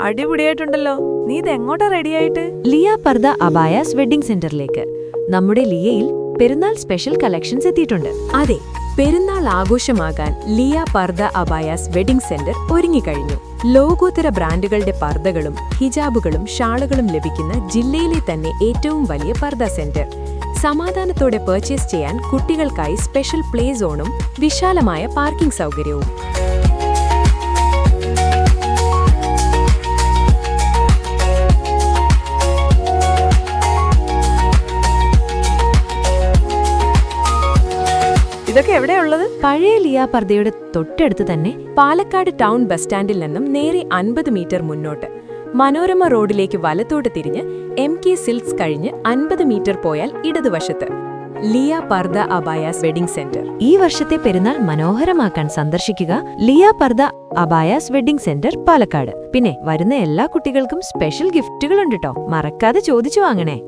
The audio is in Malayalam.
അടിപൊളിയായിട്ടുണ്ടല്ലോ. നീ ഇത് എങ്ങോട്ടാ റെഡിയായിട്ട് ലിയ പർദ അബായാസ് വെഡിംഗ് സെന്ററിലേക്ക്. നമ്മുടെ ലിയയിൽ പെരുന്നാൾ സ്പെഷ്യൽ കളക്ഷൻസ് എത്തിയിട്ടുണ്ട്. അതെ പെരുന്നാൾ ആഘോഷമാകാൻ Liya purdah abayas wedding centre ഒരുങ്ങിക്കഴിഞ്ഞു. ലോകോത്തര ബ്രാൻഡുകളുടെ പർദകളും ഹിജാബുകളും ഷാളുകളും ലഭിക്കുന്ന ജില്ലയിലെ തന്നെ ഏറ്റവും വലിയ പർദ സെന്റർ. സമാധാനത്തോടെ പർച്ചേസ് ചെയ്യാൻ കുട്ടികൾക്കായി സ്പെഷ്യൽ പ്ലേ സോണും വിശാലമായ പാർക്കിംഗ് സൗകര്യവും. ഇതൊക്കെ എവിടെയുള്ളത് പഴയ ലിയാ പർദയുടെ തൊട്ടടുത്ത് തന്നെ പാലക്കാട് ടൗൺ ബസ് സ്റ്റാൻഡിൽ നിന്നും നേരെ അൻപത് മീറ്റർ മുന്നോട്ട്. മനോരമ റോഡിലേക്ക് വലത്തോട്ട് തിരിഞ്ഞ് എം കെ സിൽക്സ് കഴിഞ്ഞ് അൻപത് മീറ്റർ പോയാൽ ഇടതുവശത്ത്. Liya purdah abayas wedding centre. ഈ വർഷത്തെ പെരുന്നാൾ മനോഹരമാക്കാൻ സന്ദർശിക്കുക Liya purdah abayas wedding centre Palakkad. പിന്നെ വരുന്ന എല്ലാ കുട്ടികൾക്കും സ്പെഷ്യൽ ഗിഫ്റ്റുകളുണ്ട് കേട്ടോ മറക്കാതെ ചോദിച്ചു വാങ്ങണേ.